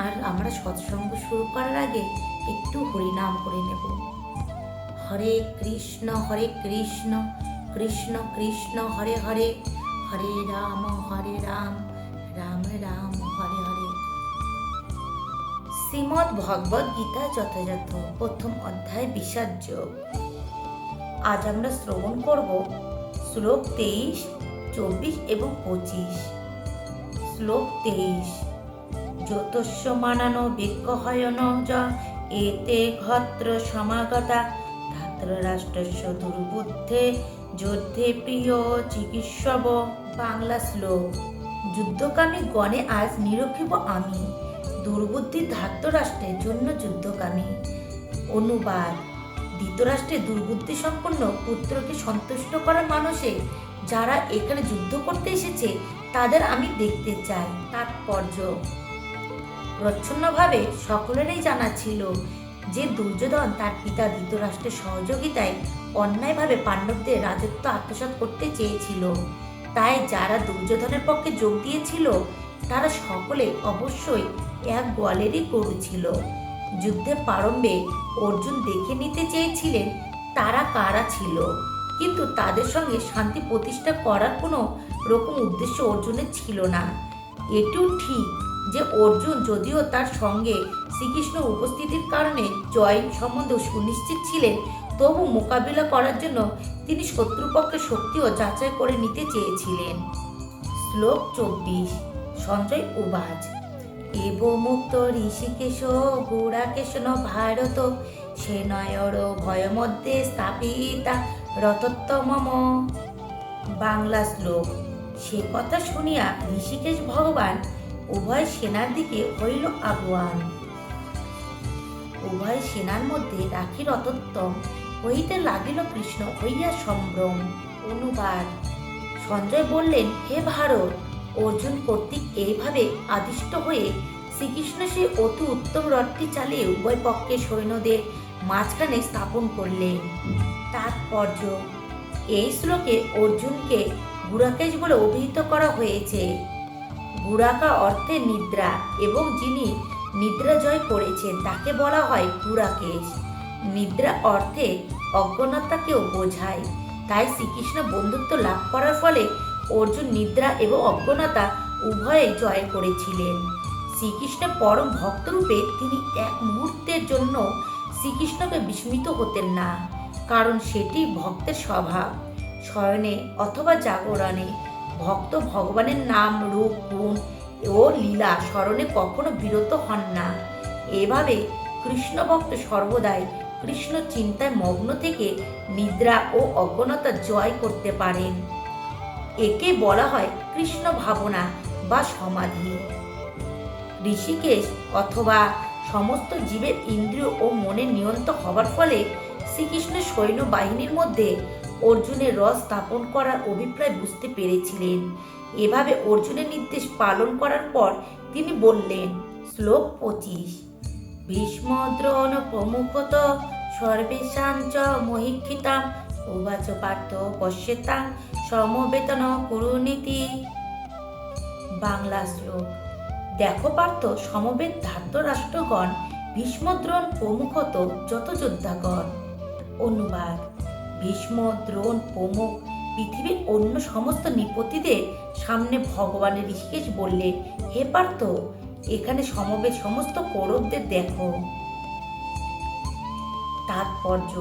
আর আমরা সৎসঙ্গ শুরু করার আগে একটু হরিনাম করে নেব। হরে কৃষ্ণ হরে কৃষ্ণ কৃষ্ণ কৃষ্ণ, হরে হরে হরে রাম হরে রাম রাম রাম, হরে হরে। শ্রীমদ ভগবদ গীতা যথাযথ, প্রথম অধ্যায় বিষাদ যোগ। আজ আমরা শ্রবণ করব শ্লোক তেইশ, চব্বিশ এবং পঁচিশ। শ্লোক তেইশ। জ্যোতস্য মানানো য এতে ঘত্র সমাগতা। ধাত্র রাষ্ট্রস্য দুর্বুদ্ধে যুদ্ধে প্রিয় চিকিৎসব বাংলা শ্লোক। যুদ্ধকামী গণে আজ নিরক্ষিব আমি। দুর্বুদ্ধি ধাত্র রাষ্ট্রের জন্য যুদ্ধকামী। অনুবাদ, ধৃতরাষ্ট্রে দুর্বুদ্ধি সম্পন্ন পুত্রকে সন্তুষ্ট করা মানুষে যারা এখানে যুদ্ধ করতে এসেছে, তাদের আমি দেখতে চাই। তাৎপর্য প্রচ্ছন্নভাবে সকলেরই জানা ছিল যে দুর্যোধন তার পিতা ধৃতরাষ্ট্রের সহযোগিতায় অন্যায়ভাবে পাণ্ডবদের রাজত্ব আত্মসাৎ করতে চেয়েছিল। তাই যারা দুর্যোধনের পক্ষে যোগ দিয়েছিল, তারা সকলে অবশ্যই এক গোয়ালেরই গরু ছিল। যুদ্ধে প্রারম্ভে অর্জুন দেখে নিতে চেয়েছিলেন, তারা কারা ছিল। কিন্তু তাদের সঙ্গে শান্তি প্রতিষ্ঠা করার কোনো রকম উদ্দেশ্য অর্জুনের ছিল না। এটিও ঠিক যে অর্জুন যদিও তার সঙ্গে শ্রীকৃষ্ণ উপস্থিতির কারণে জয় সম্বন্ধে সুনিশ্চিত ছিলেন, তবু মোকাবিলা করার জন্য তিনি শত্রুপক্ষের শক্তিও যাচাই করে নিতে চেয়েছিলেন। শ্লোক চব্বিশ, সঞ্জয় উবাজ এব মুক্ত ঋষিকেশ গুড়াকেশন ভারত সেনয়র ভয় মধ্যে স্থাপিতা রথোত্তমম বাংলা শ্লোক সে কথা শুনিয়া ঋষিকেশ ভগবান উভয় সেনার দিকে হইল আগুয়ান। উভয় সেনার মধ্যে রাখি রথোত্তম হইতে লাগিল কৃষ্ণ হইয়া সম্ভ্রম। অনুবাদ। সঞ্জয় বললেন, হে ভারত, অর্জুন কর্তৃক এইভাবে আদিষ্ট হয়ে শ্রীকৃষ্ণ সেই অতি উত্তম রথটি চালিয়ে উভয় পক্ষের সৈন্যদের মাঝখানে স্থাপন করলেন। তাৎপর্য, এই শ্লোকে অর্জুনকে গুরাকেশ বলে অভিহিত করা হয়েছে। গুরাকা অর্থে নিদ্রা এবং যিনি নিদ্রা জয় করেছেন তাকে বলা হয় গুরাকেশ নিদ্রা অর্থে অজ্ঞানতাকেও বোঝায়। তাই শ্রীকৃষ্ণ বন্ধুত্ব লাভ করার ফলে অর্জুন নিদ্রা এবং অজ্ঞানতা উভয়ে জয় করেছিলেন। শ্রীকৃষ্ণের পরম ভক্তরূপে তিনি এক মুহূর্তের জন্য শ্রীকৃষ্ণকে বিস্মিত হতেন না, কারণ সেটি ভক্তের স্বভাব। শয়নে অথবা জাগরণে ভক্ত ভগবানের নাম, রূপ, গুণ ও লীলা স্মরণে কখনো বিরত হন না। এভাবে কৃষ্ণ ভক্ত সর্বদাই কৃষ্ণ চিন্তায় মগ্ন থেকে নিদ্রা ও অজ্ঞানতা জয় করতে পারেন। একে বলা হয় কৃষ্ণ ভাবনা বা সমাধি। ঋষিকেশ অথবা সমস্ত জীবের ইন্দ্রিয় ও মনে নিয়ন্ত হবার ফলে শ্রীকৃষ্ণের সৈন্য বাহিনীর মধ্যে অর্জুনের রস স্থাপন করার অভিপ্রায় বুঝতে পেরেছিলেন। এভাবে অর্জুনের নির্দেশ পালন করার পর তিনি বললেন, শ্লোক পঁচিশ। ভীষ্ম দ্রোণ প্রমুখত সর্বেশাঞ্চ মহিক্ষিতাম, উবাচ পার্থ পশ্যতাম, সমবেতন কুরুনীতি। বাংলা শ্লোক। দেখো পার্থ, সমবেত ধাত্র রাষ্ট্রগণ ভীষ্মদ্রোণ প্রমুখত যত যোদ্ধাগণ। অনুবাদ। ভীষ্ম, দ্রোণ প্রমুখ পৃথিবীর অন্য সমস্ত নিপতিদের সামনে ভগবানের ঋষিকেশ বললেন হে পার্থ, এখানে সমবেত সমস্ত কৌরবদের দেখো। তাৎপর্য,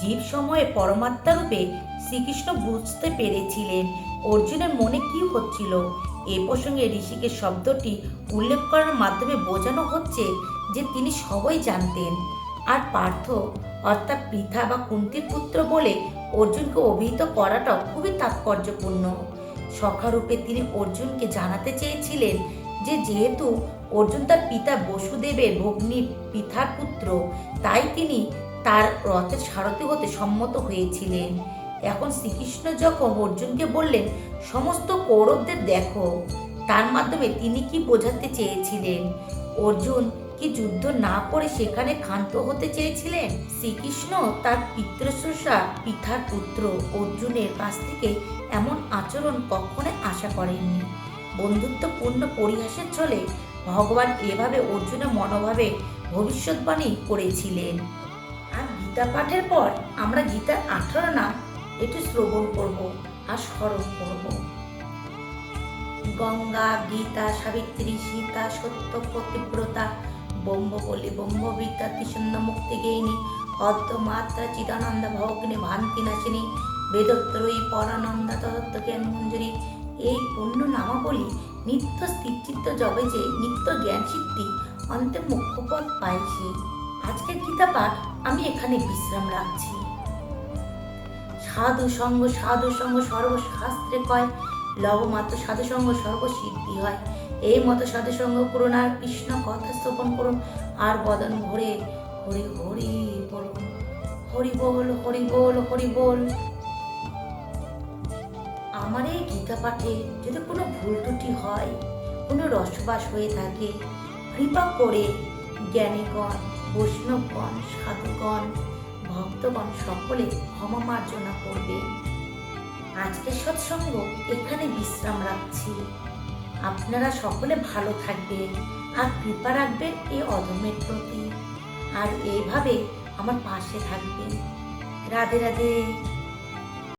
জীব সময়ে পরমাত্মা রূপে শ্রীকৃষ্ণ বুঝতে পেরেছিলেন। অর্জুনের মনে কি হচ্ছিল? এ প্রসঙ্গে ঋষিকের শব্দটি উল্লেখ করার মাধ্যমে বোঝানো হচ্ছে যে তিনি সবই জানতেন। আর পার্থ, অর্থাৎ পৃথা বা কুন্তির পুত্র বলে অর্জুনকে অভিহিত করাটাও খুবই তাৎপর্যপূর্ণ। সখারূপে তিনি অর্জুনকে জানাতে চেয়েছিলেন যে যেহেতু অর্জুন তার পিতা বসুদেবের ভগ্নী পিতার পুত্র, তাই তিনি তার রথের সারথি হতে সম্মত হয়েছিলেন। এখন শ্রীকৃষ্ণ যখন অর্জুনকে বললেন, সমস্ত কৌরবদের দেখো, তার মাধ্যমে তিনি কি বোঝাতে চেয়েছিলেন? অর্জুন কি যুদ্ধ না করে সেখানে ক্ষান্ত হতে চেয়েছিলেন? শ্রীকৃষ্ণ তার পিতৃশ্রোষা পিতার পুত্র অর্জুনের কাছ থেকে এমন আচরণ কখনো আশা করেননি। বন্ধুত্বপূর্ণ পরিহাসের ছলে ভগবান এভাবে অর্জুনের মনোভাবে ভবিষ্যৎবাণী করেছিলেন। আর গীতা পাঠের পর আমরা গীতার আঠারো নাম এটি শ্রবণ করব, আর স্মরণ করব। গঙ্গা, গীতা, সাবিত্রী, সীতা, সত্য পতিব্রতা ব্রহ্মবলি ব্রহ্মবিদ্যা ত্রিশূন্য মুক্তি গেইনি, অদ্য মাত্রা চিদানন্দ ভগ্নে ভান্তি নাশিনী বেদত্রয়ী পরানন্দা তত্ত্ব জ্ঞান মঞ্জুরি। এই পূর্ণ নামাবলী নিত্য স্থিরচিত্ত জবে যে নিত্য জ্ঞান সিদ্ধি অন্তে মুখ্যপদ পাইছি। আজকের গীতা পাঠ আমি এখানে বিশ্রাম রাখছি। সাধু সঙ্গ সাধু সঙ্গ সর্বশাস্ত্রে কয় লবমাত্র সাধু সঙ্গ সর্বসিদ্ধি হয়। এই মতো সঙ্গ করুন আর কৃষ্ণ কথা স্থাপন করুন আর বদন ভরে হরি হরি বলুন হরি বল হরি বল হরি বল। আমার এই গীতা পাঠে যদি কোনো ভুল ত্রুটি হয়, কোনো রসবাস হয়ে থাকে, কৃপা করে জ্ঞানীগণ, বৈষ্ণবগণ, সাধুগণ, ভক্তগণ সকলে ক্ষমা মার্জনা করবে আজকের সৎসঙ্গ এখানে বিশ্রাম রাখছি। আপনারা সকলে ভালো থাকবেন আর কৃপা রাখবেন এই অধমের প্রতি। আর এইভাবে আমার পাশে থাকবেন। রাধে রাধে।